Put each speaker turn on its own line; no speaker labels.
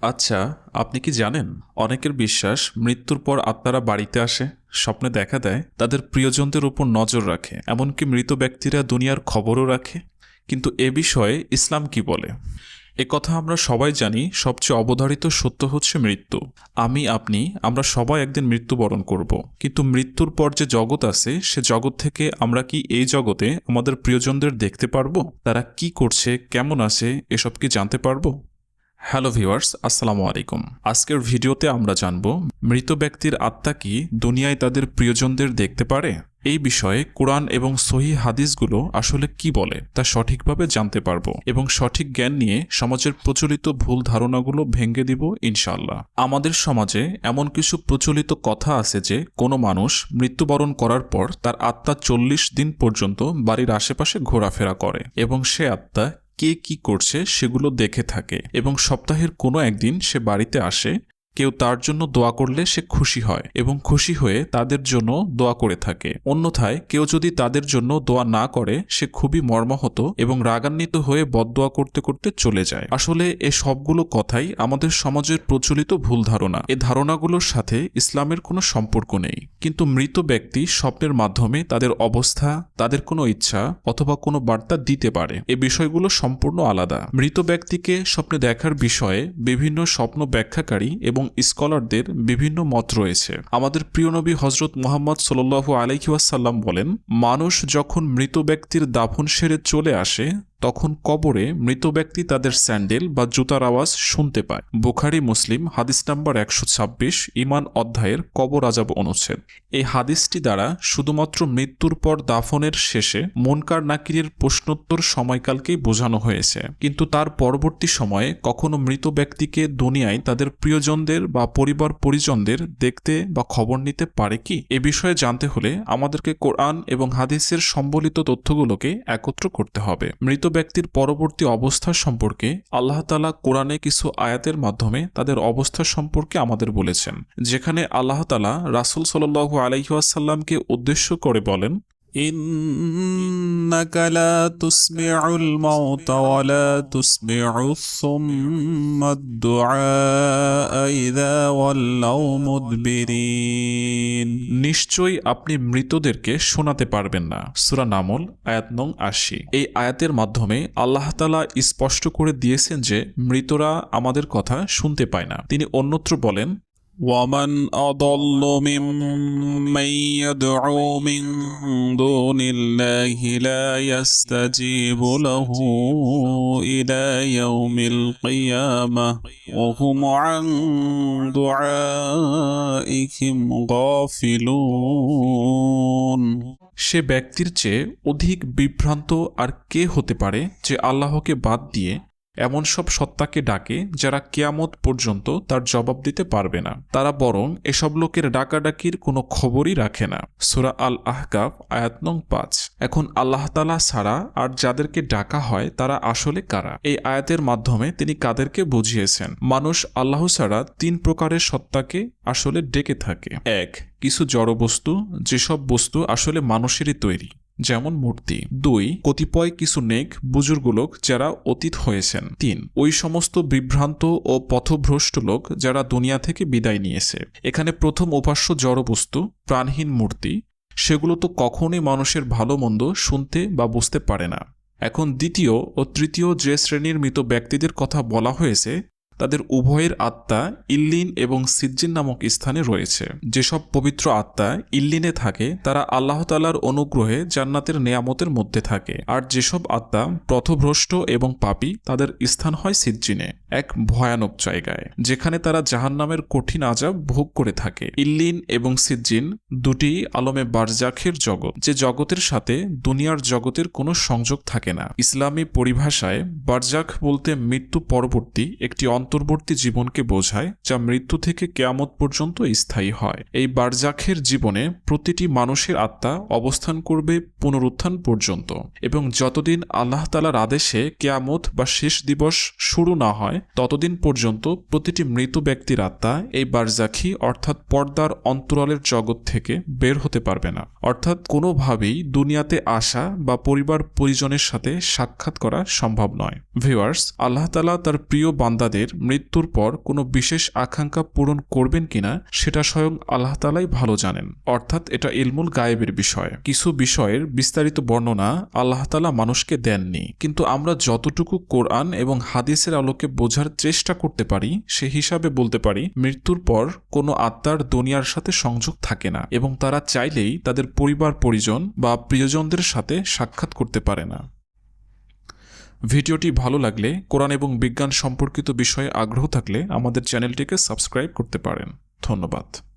আচ্ছা আপনি কি জানেন, অনেকের বিশ্বাস মৃত্যুর পর আত্মারা বাড়িতে আসে, স্বপ্নে দেখা দেয়, তাদের প্রিয়জনদের উপর নজর রাখে, এমনকি মৃত ব্যক্তিরা দুনিয়ার খবরও রাখে। কিন্তু এ বিষয়ে ইসলাম কি বলে? এ কথা আমরা সবাই জানি, সবচেয়ে অবধারিত সত্য হচ্ছে মৃত্যু। আমি, আপনি, আমরা সবাই একদিন মৃত্যুবরণ করব। কিন্তু মৃত্যুর পর যে জগৎ আছে, সে জগৎ থেকে আমরা কি এই জগতে আমাদের প্রিয়জনদের দেখতে পারব? তারা কি করছে, কেমন আছে, এসব কি জানতে পারব? হ্যালো ভিউয়ার্স, আসসালামু আলাইকুম। আজকের ভিডিওতে আমরা জানব, মৃত ব্যক্তির আত্মা কি দুনিয়ায় তাদের প্রিয়জনদের দেখতে পারে? এই বিষয়ে কোরআন এবং সহি হাদিসগুলো আসলে কি বলে তা সঠিকভাবে জানতে পারব এবং সঠিক জ্ঞান নিয়ে সমাজের প্রচলিত ভুল ধারণাগুলো ভেঙে দিব ইনশাল্লাহ আমাদের সমাজে এমন কিছু প্রচলিত কথা আছে যে, কোনো মানুষ মৃত্যুবরণ করার পর তার আত্মা চল্লিশ দিন পর্যন্ত বাড়ির আশেপাশে ঘোরাফেরা করে এবং সে আত্মা কে কি করছে সেগুলো দেখে থাকে এবং সপ্তাহের কোনো একদিন সে বাড়িতে আসে কেউ তার জন্য দোয়া করলে সে খুশি হয় এবং খুশি হয়ে তাদের জন্য দোয়া করে থাকে। অন্যথায় কেউ যদি তাদের জন্য দোয়া না করে, সে খুবই মর্মাহত এবং রাগান্বিত হয়ে বদদোয়া করতে করতে চলে যায়। আসলে এ সবগুলো কথাই আমাদের সমাজের প্রচলিত ভুল ধারণা। এ ধারণাগুলোর সাথে ইসলামের কোনো সম্পর্ক নেই। কিন্তু মৃত ব্যক্তি স্বপ্নের মাধ্যমে তাদের অবস্থা, তাদের কোনো ইচ্ছা অথবা কোনো বার্তা দিতে পারে। এ বিষয়গুলো সম্পূর্ণ আলাদা। মৃত ব্যক্তিকে স্বপ্নে দেখার বিষয়ে বিভিন্ন স্বপ্ন ব্যাখ্যাকারী এবং স্কলারদের বিভিন্ন মত রয়েছে। আমাদের প্রিয় নবী হজরত মোহাম্মদ সোল্লাহু আলাইকিওয়াসাল্লাম বলেন, মানুষ যখন মৃত ব্যক্তির দাফন সেরে চলে আসে তখন কবরে মৃত ব্যক্তি তাদের স্যান্ডেল বা জুতার আওয়াজ শুনতে পায়। বুখারি, মুসলিম, হাদিস নাম্বার একশো ছাব্বিশ ইমান অধ্যায়ের কবর আজাব অনুচ্ছেদ। এই হাদিসটি দ্বারা শুধুমাত্র মৃত্যুর পর দাফনের শেষে মনকার নাকিরের প্রশ্নোত্তর সময়কালকেই বোঝানো হয়েছে। কিন্তু তার পরবর্তী সময়ে কখনো মৃত ব্যক্তিকে দুনিয়ায় তাদের প্রিয়জনদের বা পরিবার পরিজনদের দেখতে বা খবর নিতে পারে কি? এ বিষয়ে জানতে হলে আমাদেরকে কোরআন এবং হাদিসের সম্বলিত তথ্যগুলোকে একত্র করতে হবে। মৃত ব্যক্তির পরবর্তী অবস্থা সম্পর্কে আল্লাহ তালা কোরআনে কিছু আয়াতের মাধ্যমে তাদের অবস্থা সম্পর্কে আমাদের বলেছেন, যেখানে আল্লাহ তালা রাসুল সাল্লু আলাইহাসাল্লামকে উদ্দেশ্য করে বলেন
إنك لا تسمع الموت ولا تسمع الصم الدعاء إذا ولوا مدبرين
নিশ্চয়ই আপনি মৃতদেরকে শোনাতে পারবেন না সুরা নামল আয়াত নং আশি এই আয়াতের মাধ্যমে আল্লাহ তালা স্পষ্ট করে দিয়েছেন যে মৃতরা আমাদের কথা শুনতে পায় না তিনি অন্যত্র বলেন
ومن أضل ممن يدعو من دون الله لا يستجيب له إلى يوم القيامة وهم عن دعائهم غافلون
সে ব্যক্তির চেয়ে অধিক বিভ্রান্ত আর কে হতে পারে যে আল্লাহকে বাদ দিয়ে এমন সব সত্তাকে ডাকে যারা কেয়ামত পর্যন্ত তার জবাব দিতে পারবে না। তারা বরং এসব লোকের ডাকাডাকির কোনো খবরই রাখে না। সুরা আল আহকাব আয়াত নং পাঁচ। এখন আল্লাহ তালা ছাড়া আর যাদেরকে ডাকা হয়, তারা আসলে কারা? এই আয়াতের মাধ্যমে তিনি কাদেরকে বুঝিয়েছেন। মানুষ আল্লাহ ছাড়া তিন প্রকারের সত্তাকে আসলে ডেকে থাকে। এক, কিছু জড়বস্তু, যেসব বস্তু আসলে মানুষেরই তৈরি। যেমন মূর্তি। দুই, কতিপয় কিছু নেক বুজুর্গ লোক যারা অতীত হয়েছেন। তিন, ওই সমস্ত বিভ্রান্ত ও পথভ্রষ্ট লোক যারা দুনিয়া থেকে বিদায় নিয়েছে। এখানে প্রথম উপাস্য জড়বস্তু, প্রাণহীন মূর্তি। সেগুলো তো কখনোই মানুষের ভালো মন্দ শুনতে বা বুঝতে পারে না। এখন দ্বিতীয় ও তৃতীয় যে শ্রেণির মৃত ব্যক্তিদের কথা বলা হয়েছে তাদের উভয়ের আত্মা ইল্লিন এবং সিজ্জিন নামক স্থানে রয়েছে। যেসব পবিত্র আত্মা ইল্লিনে থাকে, তারা আল্লাহ তালার অনুগ্রহে জান্নাতের নেয়ামতের মধ্যে থাকে। আর যেসব আত্মা পথভ্রষ্ট এবং পাপি, তাদের স্থান হয় সিজ্জিনে। এক ভয়ানক জায়গায়, যেখানে তারা জাহান্নামের কঠিন আজাব ভোগ করে থাকে। ইল্লিন এবং সিজ্জিন দুটি আলমে বারজাখের জগৎ, যে জগতের সাথে দুনিয়ার জগতের কোনো সংযোগ থাকে না। ইসলামী পরিভাষায় বারজাখ বলতে মৃত্যু পরবর্তী একটি অন্তর্বর্তী জীবনকে বোঝায়, যা মৃত্যু থেকে কেয়ামত পর্যন্ত স্থায়ী হয়। এই বারজাখের জীবনে প্রতিটি মানুষের আত্মা অবস্থান করবে পুনরুত্থান পর্যন্ত এবং যতদিন আল্লাহ তালার আদেশে কেয়ামত বা শেষ দিবস শুরু না হয় ততদিন পর্যন্ত প্রতিটি মৃত ব্যক্তির আত্মা এই বারজাখি অর্থাৎ পর্দার অন্তরালের জগৎ থেকে বের হতে পারবে না। অর্থাৎ কোনোভাবেই দুনিয়াতে আসা বা পরিবার পরিজনের সাথে সাক্ষাৎ করা সম্ভব নয়। ভিউয়ার্স, আল্লাহ তালা তার প্রিয় বান্দাদের মৃত্যুর পর কোনো বিশেষ আকাঙ্ক্ষা পূরণ করবেন কিনা সেটা স্বয়ং আল্লাহ তালাই ভালো জানেন। অর্থাৎ এটা ইলমুল গায়েবের বিষয়। কিছু বিষয়ের বিস্তারিত বর্ণনা আল্লাহ তালা মানুষকে দেননি। কিন্তু আমরা যতটুকু কোরআন এবং হাদিসের আলোকে বোঝার চেষ্টা করতে পারি, সে হিসাবে বলতে পারি, মৃত্যুর পর কোনো আত্মার দুনিয়ার সাথে সংযোগ থাকে না এবং তারা চাইলেই তাদের পরিবার, পরিজন বা প্রিয়জনদের সাথে সাক্ষাৎ করতে পারে না। ভিডিওটি ভালো লাগলে কোরআন এবং বিজ্ঞান সম্পর্কিত বিষয়ে আগ্রহ থাকলে আমাদের চ্যানেলটিকে সাবস্ক্রাইব করতে পারেন। ধন্যবাদ।